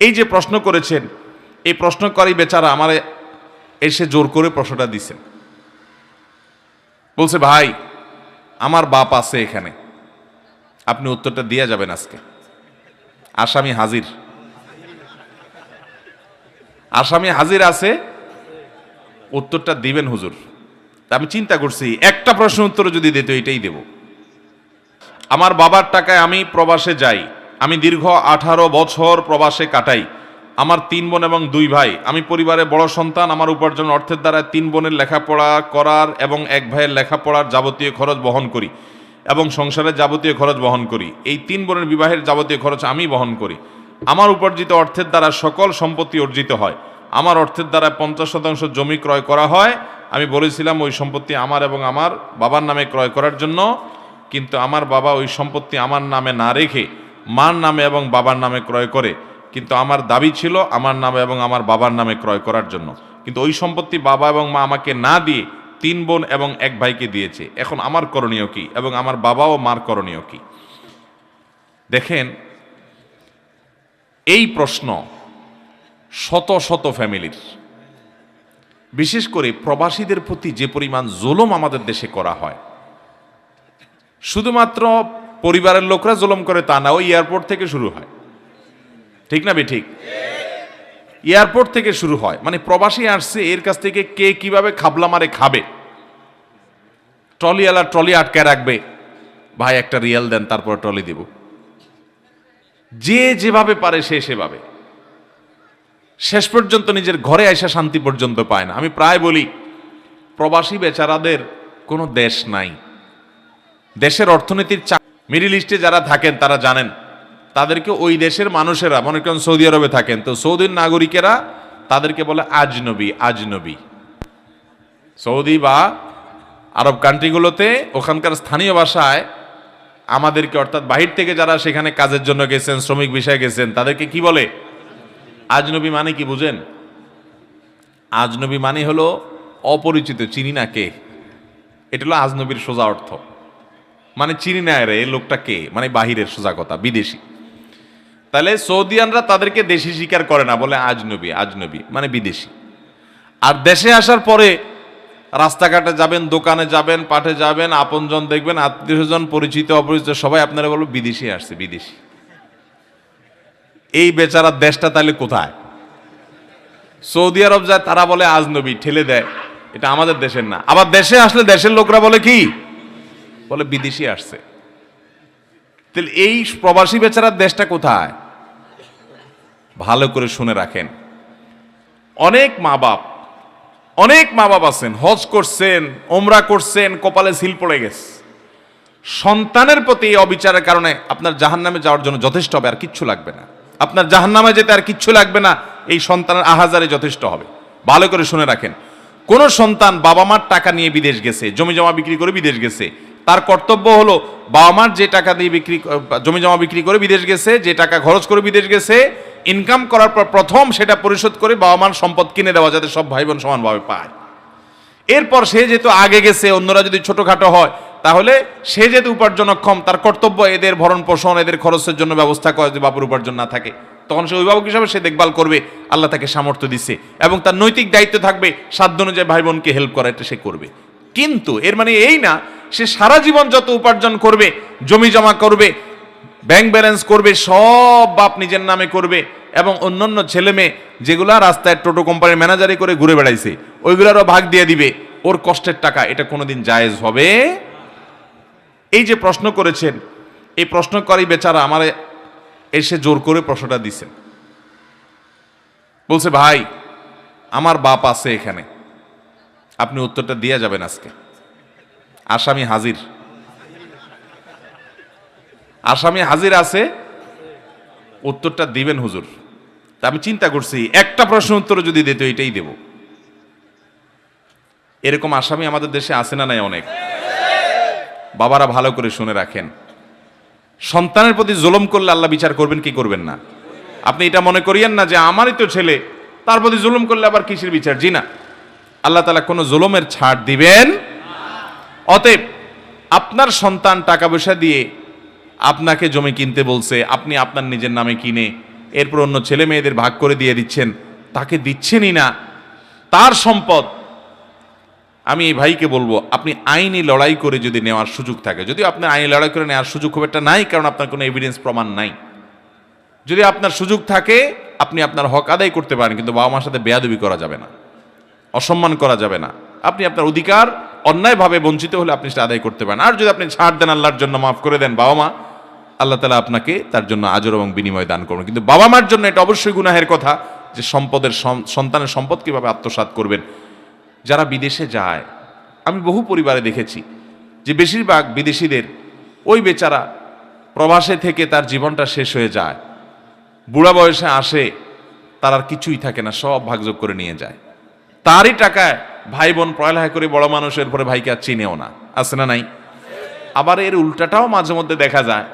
এই যে প্রশ্ন করেছেন, এই প্রশ্ন প্রশ্নকারী বেচারা আমার এসে জোর করে প্রশ্নটা দিছেন বলছে, ভাই, আমার বাপ আছে এখানে। আপনি উত্তরটা দিয়ে যাবেন আজকে। আসামি হাজির। আসামি হাজির আছে, উত্তরটা দিবেন হুজুর। আমি চিন্তা করছি, একটা প্রশ্ন উত্তর যদি দিত, এটাই দেব। আমার বাবার টাকায় আমি প্রবাসে যাই আমি দীর্ঘ আঠারো বছর প্রবাসে কাটাই। আমার তিন বোন এবং দুই ভাই। আমি পরিবারে বড় সন্তান, আমার উপার্জন অর্থের দ্বারা তিন বোনের লেখাপড়া করার এবং এক ভাইয়ের লেখাপড়ার যাবতীয় খরচ বহন করি এবং সংসারের যাবতীয় খরচ বহন করি। এই তিন বোনের বিবাহের যাবতীয় খরচ আমি বহন করি। আমার উপার্জিত অর্থের দ্বারা সকল সম্পত্তি অর্জিত হয়। আমার অর্থের দ্বারা পঞ্চাশ শতাংশ জমি ক্রয় করা হয়। আমি বলেছিলাম, ওই সম্পত্তি আমার এবং আমার বাবার নামে ক্রয় করার জন্য, কিন্তু আমার বাবা ওই সম্পত্তি আমার নামে না রেখে মার নামে এবং বাবার নামে ক্রয় করে। কিন্তু আমার দাবি ছিল আমার নামে এবং আমার বাবার নামে ক্রয় করার জন্য। কিন্তু ওই সম্পত্তি বাবা এবং মা আমাকে না দিয়ে তিন বোন এবং এক ভাইকে দিয়েছে। এখন আমার করণীয় কি এবং আমার বাবা ও মার করণীয় কি? দেখেন, এই প্রশ্ন শত শত ফ্যামিলির। বিশেষ করে প্রবাসীদের প্রতি যে পরিমাণ জুলুম আমাদের দেশে করা হয়। শুধুমাত্র পরিবারের লোকরা জুলুম করে তা না, ওই এয়ারপোর্ট থেকে শুরু হয়। ঠিক না বে ঠিক এয়ারপোর্ট থেকে শুরু হয়। মানে প্রবাসী আসছে, এর কাছ থেকে কে কীভাবে খাবলা মারে খাবে? ট্রলিওয়ালা ট্রলি আটকে রাখবে। ভাই, একটা রিয়েল দেন, তারপর ট্রলি দিব। যে যেভাবে পারে সে সেভাবে। শেষ পর্যন্ত নিজের ঘরে আসা শান্তি পর্যন্ত পায় না। আমি প্রায় বলি, প্রবাসী বেচারাদের কোনো দেশ নাই। দেশের অর্থনীতির মিডিল ইস্টে যারা থাকেন, তারা জানেন, তাদেরকে ওই দেশের মানুষেরা, মনে করেন সৌদি আরবে থাকেন, তো সৌদির নাগরিকেরা তাদেরকে বলে আজনবী আজনবী। সৌদি বা আরব কান্ট্রিগুলোতে ওখানকার স্থানীয় ভাষায় আমাদেরকে, অর্থাৎ বাহির থেকে যারা সেখানে কাজের জন্য গেছেন, শ্রমিক বিষয়ে গেছেন, তাদেরকে কি বলে? আজনবী মানে কি, বুঝেন? আজনবী মানে হলো অপরিচিত, চিনি না কে? এটা হলো আজনবীর সোজা অর্থ। মানে চিনি না রে, লোকটা কে? মানে বাহিরের সোজা কথা, বিদেশি। তাহলে সৌদিয়ানরা তাদেরকে দেশি স্বীকার করে না, বলে আজনবী আজনবী মানে বিদেশি। আর দেশে আসার পরে রাস্তাঘাটে যাবেন, দোকানে যাবেন, পাঠে যাবেন, আপনজন দেখবেন আত্মীয় স্বজন পরিচিত, অপরিচিত, সবাই আপনারা বলব বিদেশি আসছে, বিদেশি। এই বেচারা দেশটা তাহলে কোথায়? সৌদি আরব যায়, তারা বলে আজনবী, ঠেলে দেয়। এটা আমাদের দেশের না। আবার দেশে আসলে দেশের লোকরা বলে কি? বলে বিদেশি আসছে। তাহলে এই প্রবাসী বেচারার দেশটা কোথায়? ভালো করে শুনে রাখেন। অনেক মা বাপ অনেক মা বাপ আছেন, হজ করছেন ওমরা করছেন, কপালে সিল পড়ে গেছে। সন্তানের প্রতি এই অবিচারের কারণে আপনার জাহান্নামে যাওয়ার জন্য যথেষ্ট হবে, আর কিচ্ছু লাগবে না। আপনার জাহান্নামে যেতে আর কিচ্ছু লাগবে না, এই সন্তানের আহাজারে যথেষ্ট হবে। ভালো করে শুনে রাখেন। কোন সন্তান বাবা মার টাকা নিয়ে বিদেশ গেছে জমি জমা বিক্রি করে বিদেশ গেছে তার কর্তব্য হলো বাবা মার যে টাকা দিয়ে বিক্রি জমি জমা বিক্রি করে বিদেশ গেছে, যে টাকা খরচ করে বিদেশ গেছে ইনকাম করার পর প্রথম সেটা পরিশোধ করে বাবা মার সম্পদ কিনে দেওয়া যাতে সব ভাই বোন সমানভাবে পায়। এরপর সে যেহেতু আগে গেছে, অন্যরা যদি ছোটোখাটো হয়, তাহলে সে যেহেতু উপার্জনক্ষম, তার কর্তব্য এদের ভরণ পোষণ, এদের খরচের জন্য ব্যবস্থা করে যদি বাপুর উপার্জন না থাকে, তখন সে অভিভাবক হিসাবে সে দেখভাল করবে, আল্লাহ তাকে সামর্থ্য দিচ্ছে এবং তার নৈতিক দায়িত্ব থাকবে, সাধ্য অনুযায়ী ভাই বোনকে হেল্প করা এটা সে করবে। কিন্তু এর মানে এই না সে সারা জীবন যত উপার্জন করবে, জমি জমা করবে ব্যাংক ব্যালেন্স করবে, সব বাপ নিজের নামে করবে এবং অন্যান্য ছেলে মেয়ে যেগুলা রাস্তায় টোটো কোম্পানির ম্যানেজারি করে ঘুরে বেড়াইছে, ওইগুলারও ভাগ দিয়ে দিবে। ওর কষ্টের টাকা, এটা কোনোদিন জায়েজ হবে? এই যে প্রশ্ন করেছেন, এই প্রশ্নকারী বেচারা আমার এসে জোর করে প্রশ্নটা দিছেন বলছে, ভাই, আমার বাপ আছে এখানে। আপনি উত্তরটা দিয়ে যাবেন আজকে। আসামি হাজির। আসামি হাজির আছে, উত্তরটা দিবেন হুজুর। তা আমি চিন্তা করছি, একটা প্রশ্ন উত্তর যদি দিত, এটাই দেব। এরকম আসামি আমাদের দেশে আছে না নাই অনেক? বাবারা ভালো করে শুনে রাখেন। সন্তানের প্রতি জুলুম করলে আল্লাহ বিচার করবেন, কি করবেন না? আপনি এটা মনে করিয়েন না যে আমারই তো ছেলে, তার প্রতি জুলুম করলে আবার কিসের বিচার? জি না। আল্লাহ তালা কোনো জুলুমের ছাড় দিবেন অতএব আপনার সন্তান টাকা পয়সা দিয়ে আপনাকে জমি কিনতে বলছে, আপনি আপনার নিজের নামে কিনে এরপর অন্য ছেলে মেয়েদের ভাগ করে দিয়ে দিচ্ছেন, তাকে দিচ্ছেনই না। তার সম্পদ আমি এই ভাইকে বলব, আপনি আইনি লড়াই করে যদি নেওয়ার সুযোগ থাকে, যদিও আপনার আইনি লড়াই করে নেওয়ার সুযোগ খুব একটা নাই, কারণ আপনার কোনো এভিডেন্স প্রমাণ নাই। যদি আপনার সুযোগ থাকে, আপনি আপনার হক আদায় করতে পারেন, কিন্তু বাবা মার সাথে বেয়াদবি করা যাবে না, অসম্মান করা যাবে না। আপনি আপনার অধিকার অন্যায়ভাবে বঞ্চিত হলে আপনি সেটা আদায় করতে পারেন। আর যদি আপনি ছাড় দেন আল্লাহর জন্য, মাফ করে দেন বাবা মা, আল্লাহ তালা আপনাকে তার জন্য আজর এবং বিনিময় দান করবেন। কিন্তু বাবা মার জন্য এটা অবশ্যই গুনাহের কথা যে সম্পদের সন্তানের সম্পদ কীভাবে আত্মসাৎ করবেন। যারা বিদেশে যায়, আমি বহু পরিবারে দেখেছি যে বেশিরভাগ বিদেশিদের ওই বেচারা প্রবাসে থেকে তার জীবনটা শেষ হয়ে যায়, বুড়া বয়সে আসে, তার আর কিছুই থাকে না, সব ভাগযোগ করে নিয়ে যায়। তারই টাকায় ভাই বোন পড়ালেখা করে, বড় মানুষের পরে ভাইকে আর চিনেও না। আছে না নাই? আবার এর উল্টাটাও মাঝে মধ্যে দেখা যায়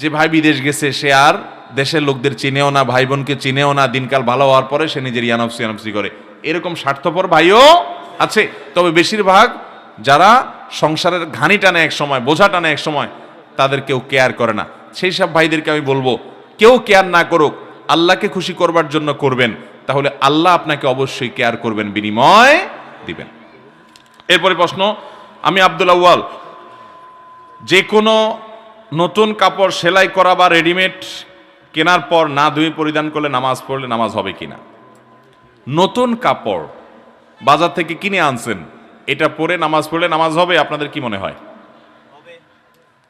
যে ভাই বিদেশ গেছে, সে আর দেশের লোকদের চিনেও না ভাই বোনকে চিনেও না, দিনকাল ভালো হওয়ার পরে সে নিজের ইয়ানফসি ইয়ানফসি করে। এরকম স্বার্থপর ভাইও আছে। তবে বেশিরভাগ যারা সংসারের ঘানি টানে এক সময়, বোঝা টানে এক সময়, তাদের কেউ কেয়ার করে না। সেই সব ভাইদেরকে আমি বলব, কেউ কেয়ার না করুক, আল্লাহকে খুশি করবার জন্য করবেন, তাহলে আল্লাহ আপনাকে অবশ্যই কেয়ার করবেন বিনিময় দিবেন। এরপরে প্রশ্ন, আমি আব্দুল আউয়াল যে কোনো নতুন কাপড় সেলাই করা বা রেডিমেড কেনার পর না ধুয়ে পরিধান করলে নামাজ পড়লে নামাজ হবে কিনা? নতুন কাপড় বাজার থেকে কিনে আনছেন, এটা পরে নামাজ পড়লে নামাজ হবে? আপনাদের কি মনে হয়?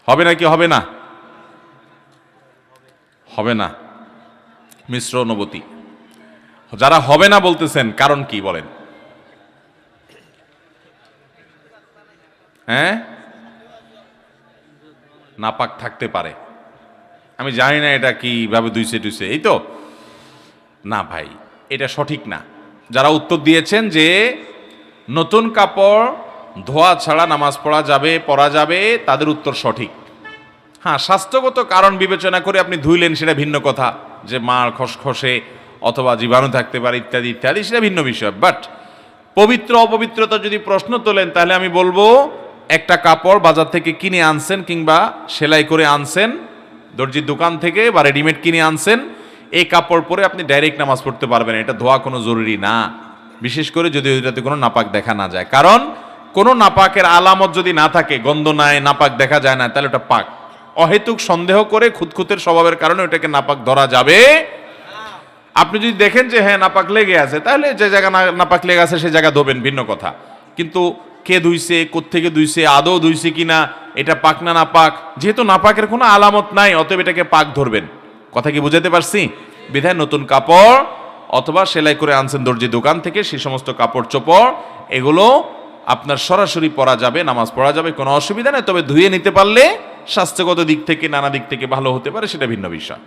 হবে নাকি হবে না? হবে না। মিশ্র অনুভূতি। যারা হবে না বলতেছেন, কারণ কি বলেন? হ্যাঁ? নাপাক থাকতে পারে। আমি জানি না এটা কীভাবে দুইছে টুইছে। এই তো? না ভাই, এটা সঠিক না। যারা উত্তর দিয়েছেন যে নতুন কাপড় ধোয়া ছাড়া নামাজ পড়া যাবে পড়া যাবে, তাদের উত্তর সঠিক। হ্যাঁ স্বাস্থ্যগত কারণ বিবেচনা করে আপনি ধুইলেন সেটা ভিন্ন কথা। যে মার খসখসে অথবা জীবাণু থাকতে পারে ইত্যাদি ইত্যাদি, সেটা ভিন্ন বিষয়। বাট পবিত্র, অপবিত্রতা যদি প্রশ্ন তোলেন, তাহলে আমি বলব একটা কাপড় বাজার থেকে কিনে আনছেন কিংবা সেলাই করে আনছেন, দর্জির দোকান থেকে বা রেডিমেড কিনে আনছেন, এই কাপড় পরে আপনি ডাইরেক্ট নামাজ পড়তে পারবেন। এটা ধোয়া কোনো জরুরি না। বিশেষ করে যদি ওইটাতে কোনো নাপাক দেখা না যায়। কারণ কোনো নাপাকের আলামত যদি না থাকে, গন্ধ নাই, নাপাক দেখা যায় না, তাহলে ওটা পাক। অহেতুক সন্দেহ করে খুঁতখুতের স্বভাবের কারণে ওটাকে নাপাক ধরা যাবে আপনি যদি দেখেন যে হ্যাঁ নাপাক লেগে আছে, তাহলে যে জায়গা নাপাক লেগে আছে, সে জায়গা ধোবেন, ভিন্ন কথা। কিন্তু কে ধুইছে কোত্থেকে ধুইছে আদৌ ধুইছে কিনা, এটা পাক না না পাক যেহেতু নাপাকের কোনো আলামত নাই, অতএব এটাকে পাক ধরবেন। কথা কি বুঝাতে পারছি? বিধায় নতুন কাপড় অথবা সেলাই করে আনছেন দর্জি দোকান থেকে সেই সমস্ত কাপড় চোপড়, এগুলো আপনার সরাসরি পরা যাবে, নামাজ পড়া যাবে, কোনো অসুবিধা নেই, তবে ধুয়ে নিতে পারলে স্বাস্থ্যগত দিক থেকে, নানা দিক থেকে ভালো হতে পারে, সেটা ভিন্ন বিষয়।